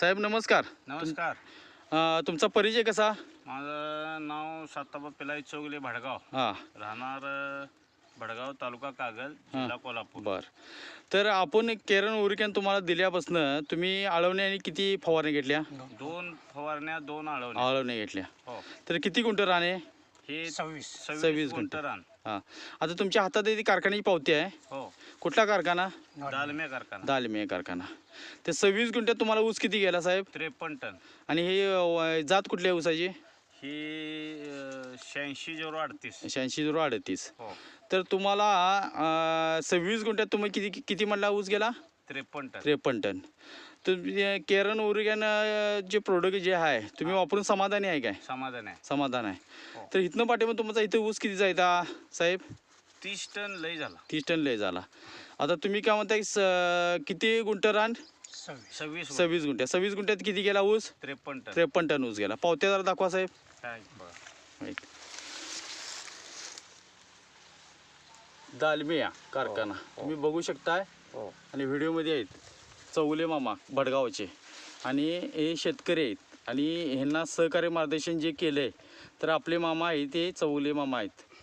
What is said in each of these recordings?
साहेब नमस्कार. नमस्कार. अ, तुमचा परिचय कसा? माझं नाव साताबा पिलाई चौगले भडगाव. हां. राहणार अ, भडगाव तालुका कागल जिल्हा कोल्हापूर. बर. तर आपण केरन उरिकॅन तुम्हाला दिल्यापासनं तुम्ही आळवणे आणि किती फवारणी घेतल्या? दोन फवारण्या दोन आळवण्या. आळवणे घेतल्या. हो. तर किती गुंठ राणे हे सव्वीस. सव्वीस गुंठ. गुंठ. रान. हां. आता तुमच्या हातात ती कारखान्याची पावती आहे. हो. कुठला कारखाना? दालम्या कारखाना. दालमे कारखाना. ते सव्वीस गुंठ्यात तुम्हाला ऊस किती गेला साहेब? त्रेपन्न टन. आणि ही अ, जात कुठली आहे ऊसाची? ही शहाऐंशी झिरो अडतीस. शहाऐंशी झिरो अडतीस. हो. तर तुम्हाला अ, सव्वीस गुंठ्यात तुम्ही किती किती म्हणला ऊस गेला? त्रेपन्न टन. त्रेपन्न टन. तुम्ही केरन ओरिगॅन जे प्रोडक्ट जे आहे तुम्ही वापरून समाधानी आहे काय? समाधान आहे. समाधान आहे. हो. तर इथनं पाठीमध्ये तुमचा इथं ऊस किती जायचा साहेब? तीस टन लय झाला. तीस टन लय झाला. आता तुम्ही काय म्हणताय स- किती गुंठ रान? सव्वीस. सव्वीस गुंठ. सव्वीस गुंठ्या. सव्वीस गुंठ्यात किती गेला ऊस? त्रेपन्न टन. त्रेपन्न टन ऊस गेला. पावत्या जरा दाखवा साहेब. काय बघा. एक. दालमिया कारखाना. तुम्ही बघू शकताय. हो. आणि व्हिडिओमध्ये आहेत. चौले मामा भडगावचे. आणि हे शेतकरी आहेत. आणि ह्यांना सहकार्य मार्गदर्शन जे केलं आहे तर आपले मामा आहेत ते चौले मामा आहेत.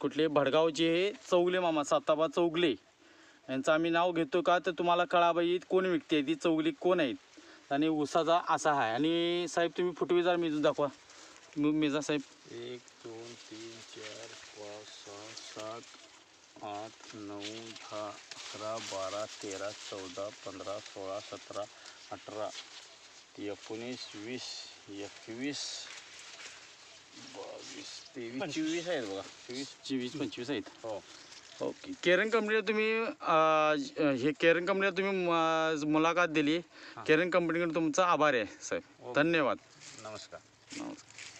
कुठले भडगावचे हे चौगले मामा साताबा चौगले. यांचं आम्ही नाव घेतो का तर तुम्हाला कळाबाई कोण व्यक्ती आहे ती चौगली कोण आहेत? आणि उसाचा असा आहे आणि साहेब तुम्ही फुटवेजार मेजू दाखवा. मेजा साहेब. एक दोन तीन चार पाच सहा सात आठ नऊ दहा अकरा बारा तेरा चौदा पंधरा सोळा सतरा अठरा एकोणीस वीस एकवीस तेवीस चोवीस आहेत बघा. चोवीस चोवीस पंचवीस आहेत. हो. ओके. केरन कंपनीला तुम्ही अं, हे केरन कंपनीला तुम्ही म- मुलाखत दिली. केरन कंपनीकडे तुमचा आभार आहे साहेब. धन्यवाद. नमस्कार. नमस्कार.